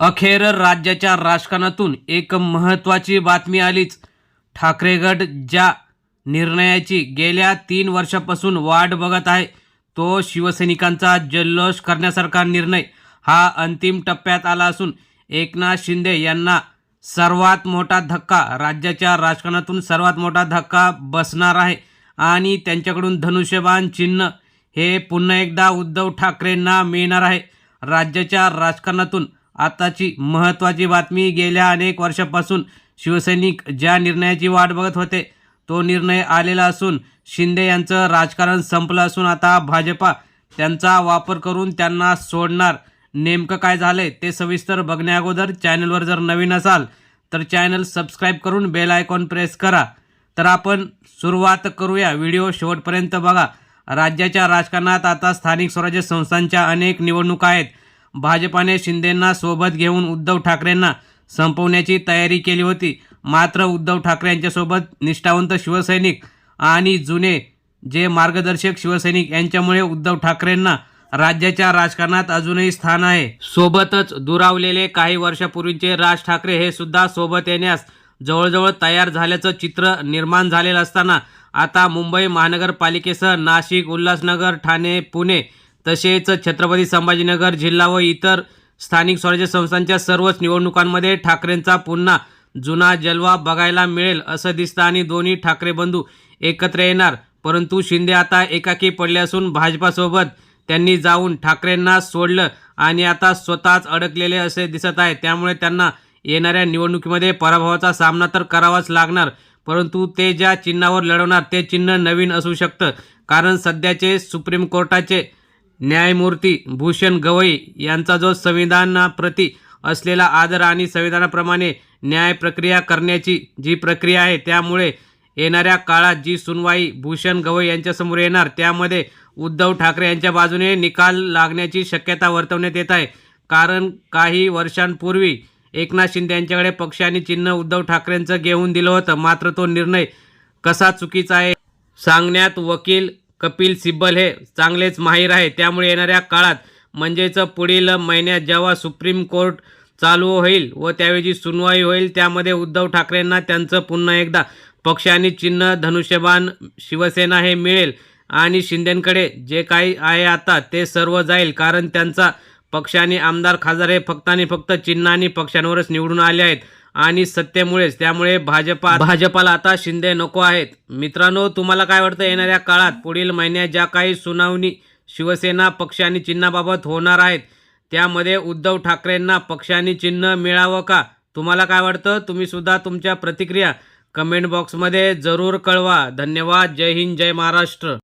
अखेर राज्याच्या राजकारणातून एक महत्त्वाची बातमी आलीच. ठाकरेगड ज्या निर्णयाची गेल्या तीन वर्षापासून वाट बघत आहे तो शिवसैनिकांचा जल्लोष करण्यासारखा निर्णय हा अंतिम टप्प्यात आला असून एकनाथ शिंदे यांना सर्वात मोठा धक्का राज्याच्या राजकारणातून सर्वात मोठा धक्का बसणार आहे आणि त्यांच्याकडून धनुष्यबाण चिन्ह हे पुन्हा एकदा उद्धव ठाकरेंना मिळणार आहे. राज्याच्या राजकारणातून आताची महत्त्वाची बातमी गेल्या अनेक वर्षापासून शिवसैनिक ज्या निर्णयाची वाट बघत होते तो निर्णय आलेला असून शिंदे यांचं राजकारण संपलं असून आता भाजपा त्यांचा वापर करून त्यांना सोडणार. नेमकं काय झालंय ते सविस्तर बघण्याअगोदर चॅनलवर जर नवीन असाल तर चॅनल सबस्क्राईब करून बेल आयकॉन प्रेस करा. तर आपण सुरुवात करूया. व्हिडिओ शेवटपर्यंत बघा. राज्याच्या राजकारणात आता स्थानिक स्वराज्य संस्थांच्या अनेक निवडणुका आहेत. भाजपाने शिंदेंना सोबत घेऊन उद्धव ठाकरेंना संपवण्याची तयारी केली होती. मात्र उद्धव ठाकरेंच्यासोबत निष्ठावंत शिवसैनिक आणि जुने जे मार्गदर्शक शिवसैनिक यांच्यामुळे उद्धव ठाकरेंना राज्याच्या राजकारणात अजूनही स्थान आहे. सोबतच दुरावलेले काही वर्षापूर्वीचे राज ठाकरे हे सुद्धा सोबत येण्यास जवळजवळ तयार झाल्याचं चित्र निर्माण झालेलं असताना आता मुंबई महानगरपालिकेसह नाशिक उल्हासनगर ठाणे पुणे तसेच छत्रपती संभाजीनगर जिल्हा व इतर स्थानिक स्वराज्य संस्थांच्या सर्वच निवडणुकांमध्ये ठाकरेंचा पुन्हा जुना जलवा बघायला मिळेल असं दिसतं आणि दोन्ही ठाकरे बंधू एकत्र येणार. परंतु शिंदे आता एकाकी पडले असून भाजपासोबत त्यांनी जाऊन ठाकरेंना सोडलं आणि आता स्वतःच अडकलेले असे दिसत आहे त्यामुळे त्यांना येणाऱ्या निवडणुकीमध्ये पराभवाचा सामना तर करावाच लागणार परंतु ते ज्या चिन्हावर लढवणार ते चिन्ह नवीन असू शकतं. कारण सध्याचे सुप्रीम कोर्टाचे न्यायमूर्ती भूषण गवई यांचा जो संविधानाप्रती असलेला आदर आणि संविधानाप्रमाणे न्याय प्रक्रिया करण्याची जी प्रक्रिया आहे त्यामुळे येणाऱ्या काळात जी सुनवाई भूषण गवई यांच्यासमोर येणार त्यामध्ये उद्धव ठाकरे यांच्या बाजूने निकाल लागण्याची शक्यता वर्तवण्यात येत आहे. कारण काही वर्षांपूर्वी एकनाथ शिंदे यांच्याकडे पक्ष आणि चिन्ह उद्धव ठाकरेंचं घेऊन दिलं होतं मात्र तो निर्णय कसा चुकीचा आहे सांगण्यात वकील कपिल सिब्बल हे चांगलेच माहीर आहे. त्यामुळे येणाऱ्या काळात म्हणजेच पुढील महिन्यात जेव्हा सुप्रीम कोर्ट चालू होईल व त्यावेळी जी सुनवाई होईल त्यामध्ये उद्धव ठाकरेंना त्यांचं पुन्हा एकदा पक्ष आणि चिन्ह धनुष्यबाण शिवसेना हे मिळेल आणि शिंदेंकडे जे काही आहे आता ते सर्व जाईल. कारण त्यांचा पक्ष आणि आमदार खासदार हे फक्त आणि फक्त चिन्ह आणि पक्षांवरच निवडून आले आहेत. आणि सत्तेमुळेच. त्यामुळे भाजपा भाजपाला आता शिंदे नको आहेत. मित्रांनो तुम्हाला काय वाटतं? येणाऱ्या काळात पुढील महिन्यात ज्या काही सुनावणी शिवसेना पक्ष आणि चिन्हाबाबत होणार आहेत त्यामध्ये उद्धव ठाकरेंना पक्ष आणि चिन्ह मिळावं का? तुम्हाला काय वाटतं? तुम्ही सुद्धा तुमच्या प्रतिक्रिया कमेंट बॉक्समध्ये जरूर कळवा. धन्यवाद. जय हिंद जय महाराष्ट्र.